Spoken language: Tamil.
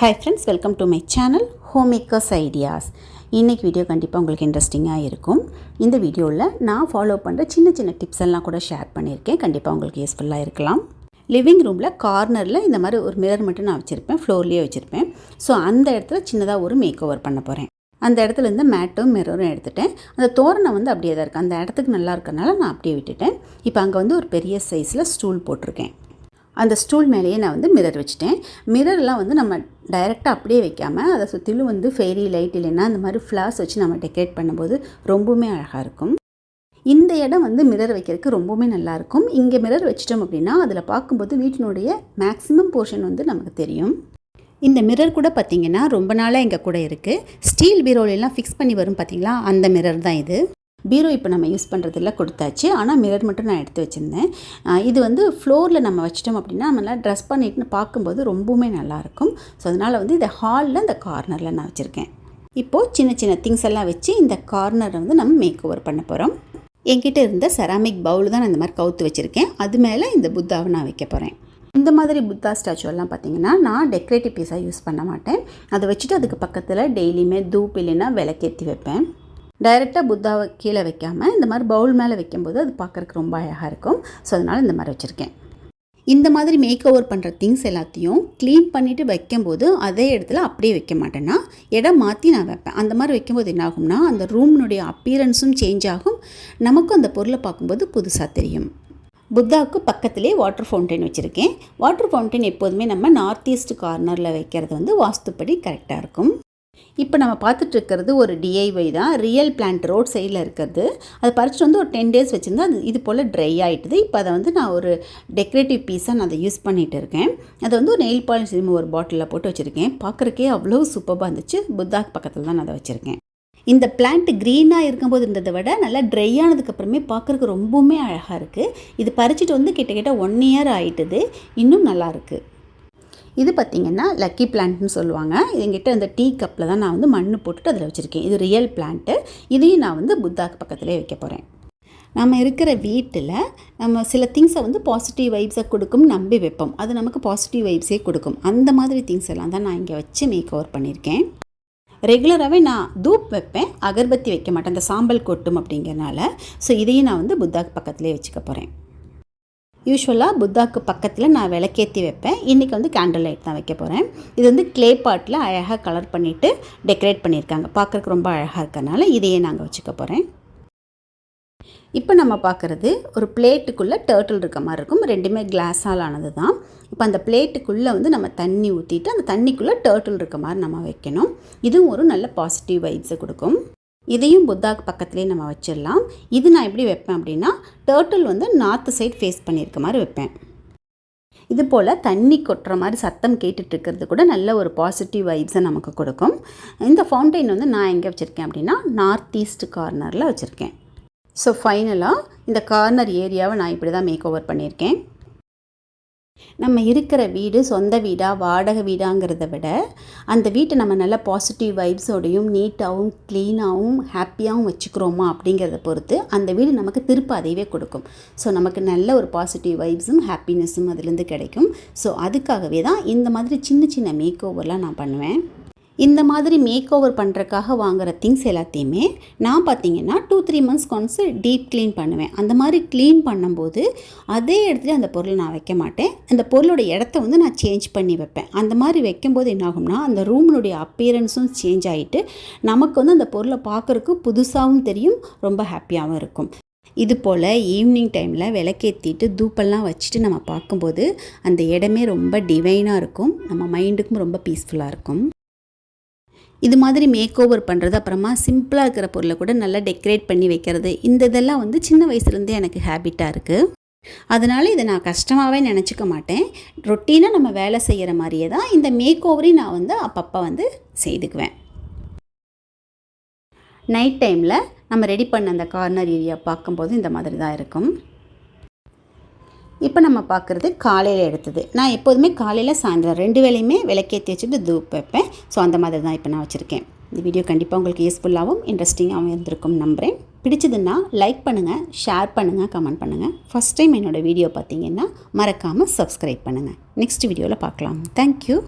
Hi friends welcome to my channel home makers ideas இன்றைக்கி வீடியோ கண்டிப்பாக உங்களுக்கு இன்ட்ரெஸ்டிங்காக இருக்கும். இந்த வீடியோவில் நான் ஃபாலோ பண்ணுற சின்ன சின்ன டிப்ஸ் எல்லாம் கூட ஷேர் பண்ணியிருக்கேன். கண்டிப்பாக உங்களுக்கு யூஸ்ஃபுல்லாக இருக்கலாம். லிவிங் ரூமில் கார்னரில் இந்த மாதிரி ஒரு மிரர் மட்டும் நான் வச்சுருப்பேன். ஃப்ளோர்லேயே வச்சுருப்பேன். ஸோ அந்த இடத்துல சின்னதாக ஒரு மேக் ஓவர் பண்ண போகிறேன் அந்த இடத்துல இருந்து மேட்டும் மிரரும் எடுத்துட்டேன். அந்த தோரணை வந்து அப்படியே தான் இருக்குது அந்த இடத்துக்கு நல்லா இருக்கறனால நான் அப்படியே விட்டுட்டேன். இப்போ அங்கே வந்து ஒரு பெரிய சைஸில் ஸ்டூல் போட்டிருக்கேன். அந்த ஸ்டூல் மேலேயே நான் வந்து மிரர் வச்சுட்டேன். மிரர்லாம் வந்து நம்ம டைரெக்டாக அப்படியே வைக்காமல் அதை சுற்றிலும் வந்து ஃபெய்ரி லைட் இல்லைன்னா அந்த மாதிரி ஃப்ளார்ஸ் வச்சு நம்ம டெக்கரேட் பண்ணும்போது ரொம்பவுமே அழகாக இருக்கும். இந்த இடம் வந்து மிரர் வைக்கிறதுக்கு ரொம்பவுமே நல்லாயிருக்கும் இங்கே மிரர் வச்சிட்டோம் அப்படின்னா அதில் பார்க்கும்போது வீட்டினுடைய மேக்ஸிமம் போர்ஷன் வந்து நமக்கு தெரியும். இந்த மிரர் கூட பார்த்திங்கன்னா ரொம்ப நாளாக எங்கள் கூட இருக்குது ஸ்டீல் பீரோலெலாம் ஃபிக்ஸ் பண்ணி வரும் பார்த்தீங்களா அந்த மிரர் தான் இது. பீரோ இப்போ நம்ம யூஸ் பண்ணுறதில்ல கொடுத்தாச்சு. ஆனால் மிரர் மட்டும் நான் எடுத்து வச்சுருந்தேன். இது வந்து ஃப்ளோரில் நம்ம வச்சிட்டோம் அப்படின்னா நம்மளால் ட்ரெஸ் பண்ணிட்டு பார்க்கும்போது ரொம்பவுமே நல்லாயிருக்கும். ஸோ அதனால் வந்து இந்த ஹாலில் இந்த கார்னரில் நான் வச்சுருக்கேன். இப்போது சின்ன சின்ன திங்ஸ் எல்லாம் வச்சு இந்த கார்னரை வந்து நம்ம மேக் ஓவர் பண்ண போகிறோம் என்கிட்ட இருந்த செராமிக் பவுல் தான் நான் இந்த மாதிரி கவுத்து வச்சுருக்கேன். அது மேலே இந்த புத்தாவை நான் வைக்க போகிறேன் இந்த மாதிரி புத்தா ஸ்டாச்சுவெல்லாம் பார்த்தீங்கன்னா நான் டெக்கரேட்டிவ் பீஸாக யூஸ் பண்ண மாட்டேன். அதை வச்சுட்டு அதுக்கு பக்கத்தில் டெய்லியுமே தூப் இல்லைன்னா விளக்கேற்றி வைப்பேன். டைரெக்டாக புத்தாவை கீழே வைக்காமல் இந்த மாதிரி பவுல் மேலே வைக்கும்போது அது பார்க்குறக்கு ரொம்ப அழகாக இருக்கும். ஸோ அதனால் இந்த மாதிரி வச்சுருக்கேன். இந்த மாதிரி மேக் ஓவர் பண்ணுற திங்ஸ் எல்லாத்தையும் க்ளீன் பண்ணிவிட்டு வைக்கும்போது அதே இடத்துல அப்படியே வைக்க மாட்டேன்னா இடம் மாற்றி நான் வைப்பேன். அந்த மாதிரி வைக்கும்போது என்ன ஆகும்னா அந்த ரூம்னுடைய அப்பியரன்ஸும் சேஞ்ச் ஆகும். நமக்கும் அந்த பொருளை பார்க்கும்போது புதுசாக தெரியும். புத்தாவுக்கு பக்கத்திலே வாட்டர் ஃபவுண்டைன் வச்சுருக்கேன். வாட்டர் ஃபவுண்டைன் எப்போதுமே நம்ம நார்த் ஈஸ்ட் கார்னரில் வைக்கிறது வந்து வாஸ்துப்படி கரெக்டாக இருக்கும். இப்போ நம்ம பார்த்துட்டு இருக்கிறது ஒரு டிஐஒய் தான். ரியல் பிளான்ட் ரோட் சைடில் இருக்கிறது. அது பறிச்சுட்டு வந்து ஒரு டென் டேஸ் வச்சுருந்தா அது இது போல் ட்ரை ஆகிட்டுது இப்போ அதை வந்து நான் ஒரு டெக்கரேட்டிவ் பீஸாக நான் அதை யூஸ் பண்ணிகிட்டு இருக்கேன். அதை வந்து ஒரு நெயில் பாலிஷ் ஒரு பாட்டிலில் போட்டு வச்சுருக்கேன். பார்க்குறக்கே அவ்வளோ சூப்பராக இருந்துச்சு. புத்தாக்கு பக்கத்தில் தான் நான் அதை வச்சுருக்கேன். இந்த பிளான்ட் க்ரீனாக இருக்கும்போது இருந்ததை விட நல்லா ட்ரை ஆனதுக்கப்புறமே பார்க்குறக்கு ரொம்பவுமே அழகாக இருக்குது இது பறிச்சுட்டு வந்து கிட்டக்கிட்ட ஒன் இயர் ஆகிட்டுது இன்னும் நல்லாயிருக்கு இது பார்த்திங்கன்னா லக்கி பிளான்ட்னு சொல்லுவாங்க. எங்கிட்ட இந்த டீ கப்பில் தான் நான் வந்து மண் போட்டுட்டு அதில் வச்சுருக்கேன். இது ரியல் பிளான்ட்டு இதையும் நான் வந்து புத்தாக்கு பக்கத்துலேயே வைக்க போகிறேன் நம்ம இருக்கிற வீட்டில் நம்ம சில திங்ஸை வந்து பாசிட்டிவ் வைப்ஸை கொடுக்கும் நம்பி வைப்போம். அது நமக்கு பாசிட்டிவ் வைப்ஸே கொடுக்கும். அந்த மாதிரி திங்ஸ் எல்லாம் தான் நான் இங்கே வச்சு மேக் ஓவர் பண்ணியிருக்கேன். ரெகுலராகவே நான் தூப் வைப்பேன். அகர்பத்தி வைக்க மாட்டேன். அந்த சாம்பல் கொட்டும் அப்படிங்கிறனால. ஸோ இதையும் நான் வந்து புத்தாக்கு பக்கத்துலேயே வச்சுக்க போகிறேன் யூஸ்வலாக புத்தாக்கு பக்கத்தில் நான் விளக்கேற்றி வைப்பேன். இன்றைக்கி வந்து கேண்டில் லைட் தான் வைக்க போகிறேன் இது வந்து க்ளே பாட்டில் அழகாக கலர் பண்ணிவிட்டு டெக்கரேட் பண்ணியிருக்காங்க. பார்க்குறக்கு ரொம்ப அழகாக இருக்கனால இதையே நாங்கள் வச்சுக்க போகிறேன் இப்போ நம்ம பார்க்குறது ஒரு பிளேட்டுக்குள்ளே டேர்ட்டில் இருக்க மாதிரி இருக்கும். ரெண்டுமே கிளாஸால் ஆனது தான். இப்போ அந்த பிளேட்டுக்குள்ளே வந்து நம்ம தண்ணி ஊற்றிட்டு அந்த தண்ணிக்குள்ளே டேர்ட்டில் இருக்க மாதிரி நம்ம வைக்கணும். இதுவும் ஒரு நல்ல பாசிட்டிவ் வைப்ஸை கொடுக்கும். இதையும் புத்தாக்கு பக்கத்துலேயே நம்ம வச்சிடலாம். இது நான் எப்படி வைப்பேன் அப்படின்னா டேர்ட்டில் வந்து நார்த்து சைட் ஃபேஸ் பண்ணியிருக்க மாதிரி வைப்பேன். இது போல் தண்ணி கொட்டுற மாதிரி சத்தம் கேட்டுட்ருக்கிறது கூட நல்ல ஒரு பாசிட்டிவ் வைப்ஸை நமக்கு கொடுக்கும். இந்த ஃபவுண்டைன் வந்து நான் எங்கே வச்சுருக்கேன் அப்படின்னா நார்த் ஈஸ்ட் கார்னரில் வச்சுருக்கேன். ஸோ ஃபைனலாக இந்த கார்னர் ஏரியாவை நான் இப்படி தான் மேக் ஓவர் பண்ணியிருக்கேன். நம்ம இருக்கிற வீடு சொந்த வீடாக வாடகை வீடாங்கிறத விட அந்த வீட்டை நம்ம நல்ல பாசிட்டிவ் வைப்ஸோடையும் நீட்டாகவும் க்ளீனாகவும் ஹாப்பியாகவும் வச்சுக்கிறோமா அப்படிங்கிறத பொறுத்து அந்த வீடு நமக்கு திருப்ப அதையவே கொடுக்கும். ஸோ நமக்கு நல்ல ஒரு பாசிட்டிவ் வைப்ஸும் ஹாப்பினஸும் அதுலேருந்து கிடைக்கும். ஸோ அதுக்காகவே தான் இந்த மாதிரி சின்ன சின்ன மேக் ஓவர்லாம் நான் பண்ணுவேன். இந்த மாதிரி மேக் ஓவர் பண்ணுறக்காக வாங்குகிற திங்ஸ் எல்லாத்தையுமே நான் பார்த்தீங்கன்னா two three months once deep clean பண்ணுவேன். அந்த மாதிரி க்ளீன் பண்ணும்போது அதே இடத்துல அந்த பொருளை நான் வைக்க மாட்டேன். அந்த பொருளோட இடத்த வந்து நான் சேஞ்ச் பண்ணி வைப்பேன். அந்த மாதிரி வைக்கும்போது என்னாகும்னா அந்த ரூமினுடைய அப்பியரன்ஸும் சேஞ்ச் ஆகிட்டு நமக்கு வந்து அந்த பொருளை பார்க்குறக்கு புதுசாகவும் தெரியும் ரொம்ப ஹாப்பியாகவும் இருக்கும். இது போல் ஈவினிங் டைமில் விளக்கேற்றிட்டு தூப்பெல்லாம் வச்சுட்டு நம்ம பார்க்கும்போது அந்த இடமே ரொம்ப டிவைனாக இருக்கும். நம்ம மைண்டுக்கும் ரொம்ப பீஸ்ஃபுல்லாக இருக்கும். இது மாதிரி மேக் ஓவர் பண்ணுறது அப்புறமா சிம்பிளாக இருக்கிற பொருளை கூட நல்லா டெக்கரேட் பண்ணி வைக்கிறது இந்த இதெல்லாம் வந்து சின்ன வயசுலேருந்தே எனக்கு ஹேபிட்டாக இருக்குது அதனால் இதை நான் கஷ்டமாகவே நினச்சிக்க மாட்டேன். ரொட்டீனாக நம்ம வேலை செய்கிற மாதிரியே தான் இந்த மேக் ஓவரையும் நான் வந்து அப்பப்போ வந்து செய்துக்குவேன். நைட் டைமில் நம்ம ரெடி பண்ண அந்த கார்னர் ஏரியா பார்க்கும்போது இந்த மாதிரி தான் இருக்கும். இப்போ நம்ம பார்க்குறது காலையில் எடுத்தது. நான் எப்போதுமே காலையில் சாயந்தரம் ரெண்டு வேலையுமே விளக்கேற்றி வச்சுட்டு தூப் வைப்பேன். ஸோ அந்த மாதிரி தான் இப்போ நான் வச்சுருக்கேன். இந்த வீடியோ கண்டிப்பாக உங்களுக்கு யூஸ்ஃபுல்லாகவும் இன்ட்ரெஸ்டிங்காகவும் இருந்திருக்கும் நம்புகிறேன் பிடிச்சதுன்னா லைக் பண்ணுங்கள் ஷேர் பண்ணுங்கள் கமெண்ட் பண்ணுங்கள் ஃபஸ்ட் டைம் என்னோடய வீடியோ பார்த்தீங்கன்னா மறக்காமல் சப்ஸ்கிரைப் பண்ணுங்கள் நெக்ஸ்ட் வீடியோவில் பார்க்கலாம் தேங்க்யூ